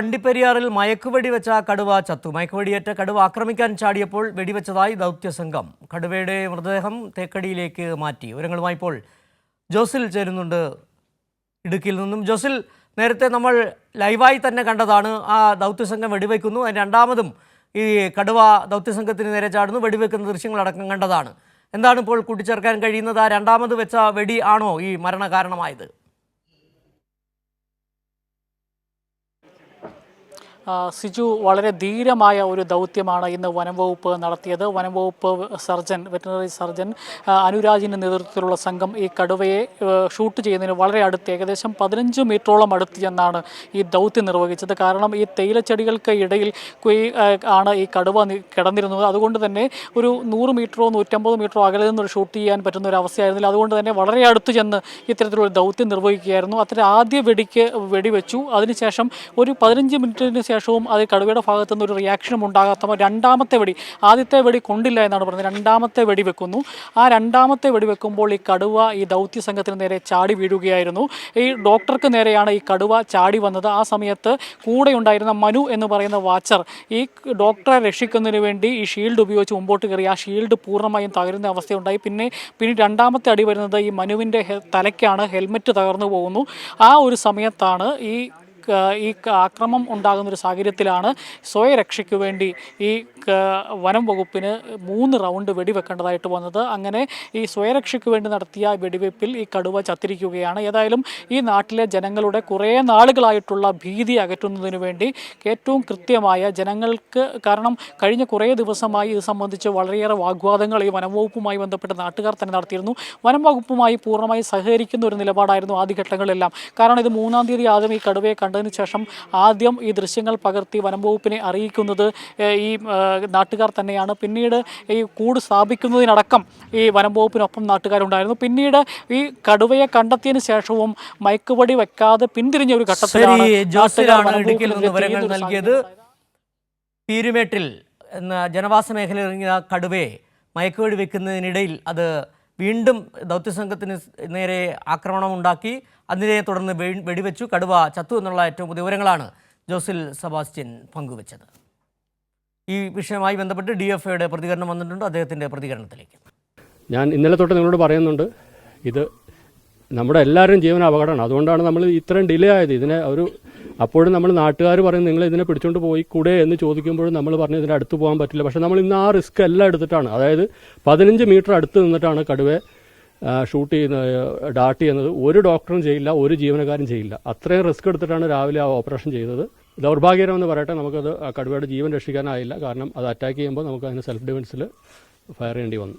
വണ്ടിപ്പെരിയാറിൽ മയക്കുവെടി വെച്ച കടുവ ചത്തു. മയക്കുവെടിയേറ്റ കടുവ ആക്രമിക്കാൻ ചാടിയപ്പോൾ വെടിവെച്ചതായി ദൗത്യസംഘം. കടുവയുടെ മൃതദേഹം തേക്കടിയിലേക്ക് മാറ്റി. വിവരങ്ങളുമായി ഇപ്പോൾ ജോസിൽ ചേരുന്നുണ്ട് ഇടുക്കിയിൽ നിന്നും. ജോസിൽ നേരത്തെ നമ്മൾ ലൈവായി തന്നെ കണ്ടതാണ് ആ ദൗത്യസംഘം വെടിവെക്കുന്നു. അതിന് രണ്ടാമതും ഈ കടുവ ദൗത്യസംഘത്തിന് നേരെ ചാടുന്നു. വെടിവെക്കുന്ന ദൃശ്യങ്ങളടക്കം കണ്ടതാണ്. എന്താണ് ഇപ്പോൾ കൂട്ടിച്ചേർക്കാൻ കഴിയുന്നത്? ആ രണ്ടാമത് വെച്ച വെടി ആണോ ഈ മരണകാരണമായത്? ആ, സിജു വളരെ ധീരമായ ഒരു ദൗത്യമാണ് ഇന്ന് വനം വകുപ്പ് നടത്തിയത്. വനം വകുപ്പ് സർജൻ വെറ്റിനറി സർജൻ അനുരാജിന്റെ നേതൃത്വത്തിലുള്ള സംഘം ഈ കടുവയെ ഷൂട്ട് ചെയ്യുന്നതിന് വളരെ അടുത്ത് ഏകദേശം പതിനഞ്ച് മീറ്ററോളം അടുത്ത് ചെന്നാണ് ഈ ദൗത്യം നിർവഹിച്ചത്. കാരണം ഈ തേയിലച്ചെടികൾക്ക് ഇടയിൽ ആണ് ഈ കടുവ കിടന്നിരുന്നത്. അതുകൊണ്ട് തന്നെ ഒരു നൂറ് മീറ്ററോ നൂറ്റമ്പത് മീറ്ററോ അകലെ നിന്ന് ഷൂട്ട് ചെയ്യാൻ പറ്റുന്ന ഒരു അവസ്ഥയായിരുന്നില്ല. അതുകൊണ്ട് തന്നെ വളരെ അടുത്ത് ചെന്ന് ഇത്തരത്തിലൊരു ദൗത്യം നിർവഹിക്കുകയായിരുന്നു. അത്തരം ആദ്യ വെടിക്ക് വെടിവെച്ചു. അതിനുശേഷം ഒരു പതിനഞ്ച് മിനിറ്റിന് ശേഷവും അത് കടുവയുടെ ഭാഗത്തു നിന്ന് ഒരു റിയാക്ഷനും ഉണ്ടാകാത്തപ്പോൾ രണ്ടാമത്തെ വെടി ആദ്യത്തെ വെടി കൊണ്ടില്ല എന്നാണ് പറഞ്ഞത്. രണ്ടാമത്തെ വെടി വെക്കുന്നു. ആ രണ്ടാമത്തെ വെടി വെക്കുമ്പോൾ ഈ കടുവ ഈ ദൗത്യ സംഘത്തിന് നേരെ ചാടി വീഴുകയായിരുന്നു. ഈ ഡോക്ടർക്ക് നേരെയാണ് ഈ കടുവ ചാടി വന്നത്. ആ സമയത്ത് കൂടെ ഉണ്ടായിരുന്ന മനു എന്ന് പറയുന്ന വാച്ചർ ഈ ഡോക്ടറെ രക്ഷിക്കുന്നതിന് വേണ്ടി ഈ ഷീൽഡ് ഉപയോഗിച്ച് മുമ്പോട്ട് കയറി. ആ ഷീൽഡ് പൂർണമായും തകരുന്ന അവസ്ഥയുണ്ടായി. പിന്നെ പിന്നെ രണ്ടാമത്തെ അടി വരുന്നത് ഈ മനുവിന്റെ തലയ്ക്കാണ്. ഹെൽമെറ്റ് തകർന്നു പോകുന്നു. ആ ഒരു സമയത്താണ് ഈ ഈ ആക്രമം ഉണ്ടാകുന്ന ഒരു സാഹചര്യത്തിലാണ് സ്വയരക്ഷയ്ക്ക് വേണ്ടി ഈ വനം വകുപ്പിന് മൂന്ന് റൗണ്ട് വെടിവെക്കേണ്ടതായിട്ട് വന്നത്. അങ്ങനെ ഈ സ്വയരക്ഷയ്ക്ക് വേണ്ടി നടത്തിയ വെടിവെപ്പിൽ ഈ കടുവ ചത്തിരിക്കുകയാണ്. ഏതായാലും ഈ നാട്ടിലെ ജനങ്ങളുടെ കുറേ നാളുകളായിട്ടുള്ള ഭീതി അകറ്റുന്നതിന് വേണ്ടി ഏറ്റവും കൃത്യമായ ജനങ്ങൾക്ക് കാരണം കഴിഞ്ഞ കുറേ ദിവസമായി ഇത് സംബന്ധിച്ച് വളരെയേറെ വാഗ്വാദങ്ങൾ ഈ വനം വകുപ്പുമായി ബന്ധപ്പെട്ട് നാട്ടുകാർ തന്നെ നടത്തിയിരുന്നു. വനം വകുപ്പുമായി പൂർണമായി സഹകരിക്കുന്ന ഒരു നിലപാടായിരുന്നു ആദ്യഘട്ടങ്ങളിലെല്ലാം. കാരണം ഇത് മൂന്നാം തീയതി ആദ്യം ഈ കടുവയെ കണ്ടതിന് ശേഷം ആദ്യം ഈ ദൃശ്യങ്ങൾ പകർത്തി വനം വകുപ്പിനെ അറിയിക്കുന്നത് ഈ നാട്ടുകാർ തന്നെയാണ്. പിന്നീട് ഈ കൂട് സ്ഥാപിക്കുന്നതിനടക്കം ഈ വനം വകുപ്പിനൊപ്പം നാട്ടുകാരുണ്ടായിരുന്നു. പിന്നീട് ഈ കടുവയെ കണ്ടെത്തിയതിന് ശേഷവും മയക്കുപടി വെക്കാതെ പിന്തിരിഞ്ഞ ഒരു ഘട്ടത്തിലാണ് വിവരങ്ങൾ നൽകിയത്. പീരുമേട്ടിൽ ജനവാസ മേഖലയിൽ ഇറങ്ങിയ കടുവയെ മയക്കുവെടി വെക്കുന്നതിനിടയിൽ അത് വീണ്ടും ദൗത്യസംഘത്തിന് നേരെ ആക്രമണം ഉണ്ടാക്കി അതിനെ തുടർന്ന് വെടിവെച്ചു. കടുവ ചത്തു എന്നുള്ള ഏറ്റവും പുതിയ വിവരങ്ങളാണ് ജോസിൽ സെബാസ്റ്റ്യൻ പങ്കുവച്ചത്. ഈ വിഷയവുമായി ബന്ധപ്പെട്ട് ഡി എഫ് ഐയുടെ പ്രതികരണം വന്നിട്ടുണ്ട്. അദ്ദേഹത്തിന്റെ പ്രതികരണത്തിലേക്ക്. ഞാൻ ഇന്നലെ തൊട്ട് നിങ്ങളോട് പറയുന്നുണ്ട് ഇത് നമ്മുടെ എല്ലാവരും ജീവൻ അപകടമാണ്. അതുകൊണ്ടാണ് നമ്മൾ ഇത്രയും ഡിലേ ആയത്. ഇതിനെ ഒരു അപ്പോഴും നമ്മൾ നാട്ടുകാർ പറയും നിങ്ങൾ ഇതിനെ പിടിച്ചുകൊണ്ട് പോയി കൂടെ എന്ന് ചോദിക്കുമ്പോഴും നമ്മൾ പറഞ്ഞു ഇതിന്റെ അടുത്ത് പോകാൻ പറ്റില്ല. പക്ഷേ നമ്മൾ ഇന്ന് ആ റിസ്ക് എല്ലാം എടുത്തിട്ടാണ്. അതായത് പതിനഞ്ച് മീറ്റർ അടുത്ത് നിന്നിട്ടാണ് കടുവയെ ഷൂട്ട് ചെയ്യുന്ന ഡാട്ട് ചെയ്യുന്നത്. ഒരു ഡോക്ടറും ചെയ്യില്ല ഒരു ജീവനക്കാരും ചെയ്യില്ല. അത്രയും റിസ്ക് എടുത്തിട്ടാണ് രാവിലെ ആ ഓപ്പറേഷൻ ചെയ്തത്. ദൗർഭാഗ്യകരമെന്ന് പറയട്ടെ നമുക്കത് കടുവയുടെ ജീവൻ രക്ഷിക്കാനായില്ല. കാരണം അത് അറ്റാക്ക് ചെയ്യുമ്പോൾ നമുക്ക് അതിന് സെൽഫ് ഡിഫൻസിൽ ഫയർ ചെയ്യേണ്ടി വന്നു.